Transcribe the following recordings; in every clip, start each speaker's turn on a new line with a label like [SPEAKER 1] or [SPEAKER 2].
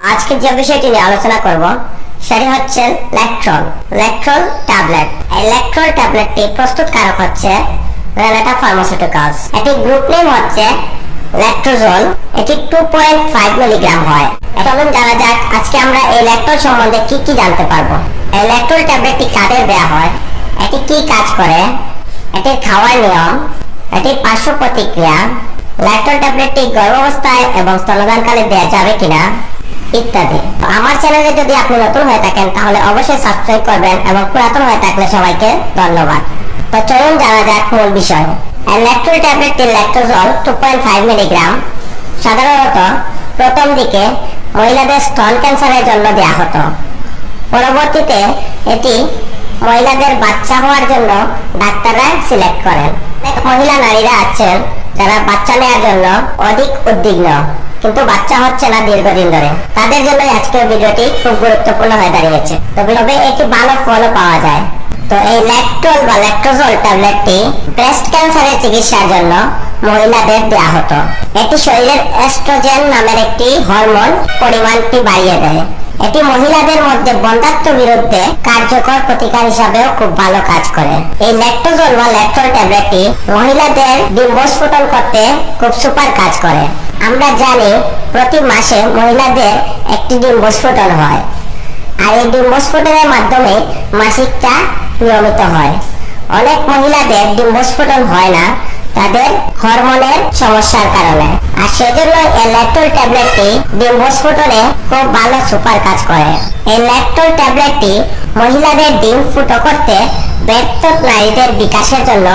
[SPEAKER 1] আজকে যে বিষয়টি নিয়ে আলোচনা করব, সেটি হচ্ছে ল্যাকট্রল ল্যাকট্রল ট্যাবলেট এই ল্যাকট্রল ট্যাবলেটটি প্রস্তুতকারক হচ্ছে রেনাটা ফার্মাসিউটিক্যালস এটি গ্রুপ নেম হচ্ছে ল্যাকটোজোল এটি টু পয়েন্ট ফাইভ মিলিগ্রাম হয়। চলুন জানা যাক আজকে আমরা এই ল্যাকটোল সম্বন্ধে কি কি জানতে পারব। এই ল্যাকটোল ট্যাবলেটটি কাদের দেওয়া হয়? এটি কি কাজ করে? এটির খাওয়ার নিয়ম? এটির পার্শ্ব প্রতিক্রিয়া? ল্যাকটোল ট্যাবলেটটি গর্ভাবস্থায় এবং স্তনদানকালে দেওয়া যাবে কিনা? ইত্যাদি। আমার চ্যানেলে যদি আপনি নতুন হয়ে থাকেন, তাহলে অবশ্যই সাবস্ক্রাইব করবেন এবং পুরাতন হয়ে থাকলে সবাইকে ধন্যবাদ। তো চলুন জানা যাক মূল বিষয়। ল্যাকটোল ট্যাবলেটটি ল্যাকটোজল টু পয়েন্ট ফাইভ মিলিগ্রাম সাধারণত প্রথম দিকে মহিলাদের স্তন ক্যান্সারের জন্য দেওয়া হতো। পরবর্তীতে এটি মহিলাদের বাচ্চা হওয়ার জন্য ডাক্তাররা সিলেক্ট করেন। অনেক মহিলা নারীরা আছেন যারা বাচ্চা নেওয়ার জন্য অধিক উদ্বিগ্ন। কিন্তু বাচ্চা হচ্ছে না দীর্ঘদিন ধরে। তাদের জন্য আজকের ভিডিওটি খুব গুরুত্বপূর্ণ হয়ে দাঁড়িয়েছে। তবে একটি ভালো ফলও পাওয়া যায়। তো এই ল্যাকটোল বা ল্যাকটোজল ট্যাবলেটটি ব্রেস্ট ক্যান্সারের চিকিৎসার জন্য মহিলাদের দেওয়া হতো। এটি শরীরের এস্ট্রোজেন নামের একটি হরমোন পরিমাণটি বাড়িয়ে দেয়। এটি মহিলাদের মধ্যে বন্ধাত্ব বিরুদ্ধে কার্যকর প্রতিকার হিসাবেও খুব ভালো কাজ করে। এই ল্যাকটোজল বা ল্যাকটোল ট্যাবলেটটি মহিলাদের ডিম্বস্ফোটন করতে খুব সুপার কাজ করে। আমরা জানি প্রতি মাসে মহিলাদের একটি ডিম্বস্ফোটন হয়। আর এই ডিম্বস্ফোটনের মাধ্যমে মাসিকটা নিয়মিত হয়। অনেক মহিলাদের ডিম্বস্ফোটন হয় না তাদের হরমোনের সমস্যার কারণে। আর সেজন্য এই ল্যাকটোল ট্যাবলেটটি ডিম্বস্ফোটনে খুব ভালো সুপার কাজ করে। এই ল্যাকটোল ট্যাবলেটটি মহিলাদের ডিম ফুটো করতে ব্যর্থ নারীদের বিকাশের জন্য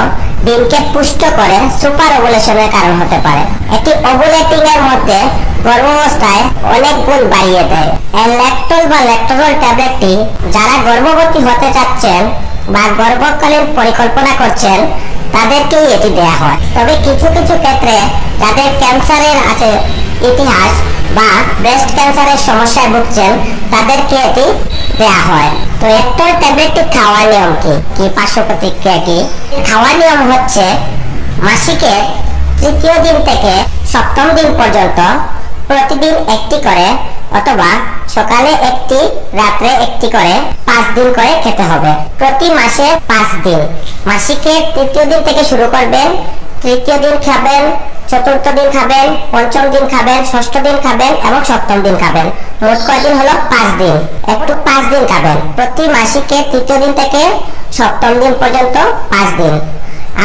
[SPEAKER 1] ডিমকে পুষ্ট করে সুপার ওভুলেশনের কারণ হতে পারে। এটি ওভুলেটিং এর মধ্যে গর্ভাবস্থায় অনেক গুণ বাড়িয়ে দেয়। এই ল্যাকটোল বা ল্যাকটোজল ট্যাবলেটটি যারা গর্ভবতী হতে চাচ্ছেন বা গর্ভকালীন পরিকল্পনা করছেন তাদেরকেই এটি দেয়া হয়। তবে কিছু কিছু ক্ষেত্রে যাদের ক্যান্সারের আছে ইতিহাস বা ব্রেস্ট ক্যান্সারের সমস্যায় ভুগছেন, তাদেরকে এটি দেয়া হয়। তো একটা ট্যাবলেটটি খাওয়ার নিয়ম কি? কি পার্শ্ব প্রতিক্রিয়া কি? খাওয়ার নিয়ম হচ্ছে মাসিকের তৃতীয় দিন থেকে সপ্তম দিন পর্যন্ত প্রতিদিন একটি করে অথবা সকালে একটি, রাত্রে একটি করে পাঁচ দিন করে খেতে হবে। প্রতি মাসে পাঁচ দিন। মাসিকের তৃতীয় দিন থেকে শুরু করবেন, তৃতীয় দিন খাবেন, চতুর্থ দিন খাবেন, পঞ্চম দিন খাবেন, ষষ্ঠ দিন খাবেন এবং সপ্তম দিন খাবেন। মোট কয়দিন হলো? পাঁচ দিন। একটু পাঁচ দিন খাবেন। প্রতি মাসিকে তৃতীয় দিন থেকে সপ্তম দিন পর্যন্ত পাঁচ দিন।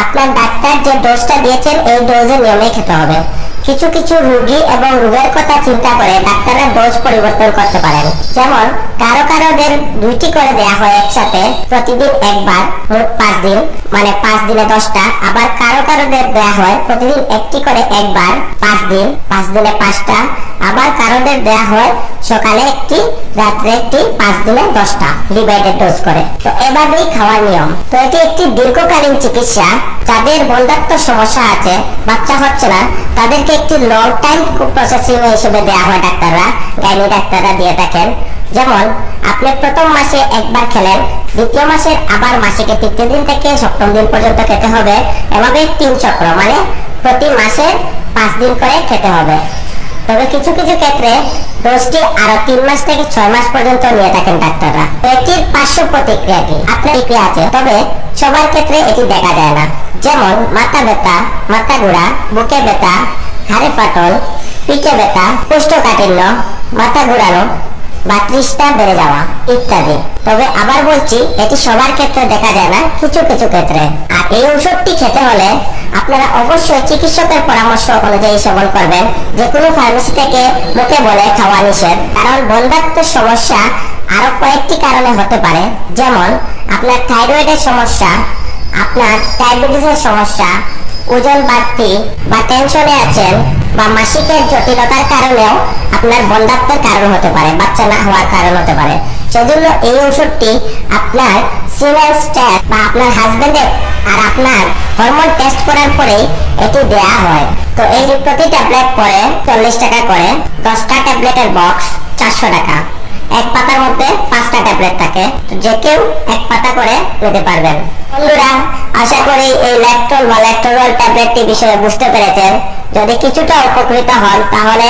[SPEAKER 1] আপনার ডাক্তার যে ডোজটা দিয়েছেন, এই ডোজের নিয়মে খেতে হবে। কিছু কিছু রোগী এবং রোগের কথা চিন্তা করে ডাক্তাররা ডোজ পরিবর্তন করতে পারেন। যেমন কারও কারোদের দুইটি করে দেয়া হয় একসাথে, প্রতিদিন একবার মোট পাঁচ দিন মানে পাঁচ দিনে দশটা। আবার কারও কারোদের দেয়া হয় প্রতিদিন একটি করে একবার, পাঁচ দিন, পাঁচ দিনে পাঁচটা। আবার কারোদের দেয়া হয় সকালে একটি, রাত্রে একটি, পাঁচ দিনে দশটা ডিভাইডেড ডোজ করে। তো এভাবেই খাওয়ার নিয়ম। তো এটি একটি দীর্ঘকালীন চিকিৎসা। যাদের বন্ধাত্ম সমস্যা আছে, বাচ্চা হচ্ছে না, তাদেরকে একটি লং টাইম প্রসেসিং হিসেবে দেওয়া হয় ডাক্তাররা গাইনি ডাক্তাররা দিয়ে থাকেন। যেমন, আপনি প্রথম মাসে একবার খেলেন, দ্বিতীয় মাসের আবার মাসিকে তৃতীয় দিন থেকে সপ্তম দিন পর্যন্ত খেতে হবে এভাবে তিন চক্র মানে প্রতি মাসে পাঁচ দিন করে খেতে হবে। তবে কিছু কিছু ক্ষেত্রে ডোজটি আরও তিন মাস থেকে ছয় মাস পর্যন্ত নিয়ে থাকেন ডাক্তাররা। এটির পার্শ্ব প্রতিক্রিয়া কি? আপনার প্রতিক্রিয়া আছে? তবে সবার ক্ষেত্রে এটি দেখা যায় না। যেমন, মাথা ব্যথা, মাথা ঘোরা, বুকে ব্যথা, হাড়ে ফাটল, পিঠে ব্যথা, কোষ্ঠকাঠিন্য, মাথা ঘোরানো বা তৃষ্ণা বেড়ে যাওয়া, ইত্যাদি। তবে আবার বলছি, এটি সবার ক্ষেত্রে দেখা যায় না, কিছু কিছু ক্ষেত্রে। আর এই ওষুধটি খেতে হলে আপনারা অবশ্যই চিকিৎসকের পরামর্শ অনুযায়ী সেবন করবেন। যে কোনো ফার্মেসি থেকে মুখে বলে খাওয়া নিষেধ। কারণ বন্ধাত্মের সমস্যা আরও কয়েকটি কারণে হতে পারে। যেমন, আপনার থাইরয়েডের সমস্যা, আপনার ডায়াবেটিসের সমস্যা, ওজন বাড়তি বা টেনশনে আছেন বা মাসিকের জটিলতার কারণেও আপনার বন্ধাত্মের কারণ হতে পারে, বাচ্চা না হওয়ার কারণ হতে পারে। সেজন্য এই ওষুধটি আপনার সিমেন্স টেস্ট বা আপনার হাজবেন্ডের আর আপনার হরমোন টেস্ট করার পরেই এটি দেয়া হয়। তো এই প্রতি ট্যাবলেট পরে চল্লিশ টাকা করে, দশটা ট্যাবলেটের বক্স চারশো টাকা। এক পাতার মধ্যে পাঁচটা ট্যাবলেট থাকে যে কেউ এক পাতা করে নিতে পারবেন। বন্ধুরা, আশা করি এই ল্যাকটোল বা ল্যাকটোরল ট্যাবলেটটি বিষয়ে বুঝতে পেরেছেন। যদি কিছুটা উপকৃত হন তাহলে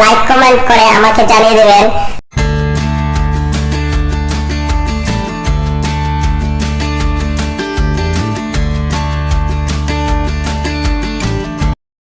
[SPEAKER 1] লাইক কমেন্ট করে আমাকে জানিয়ে দেবেন।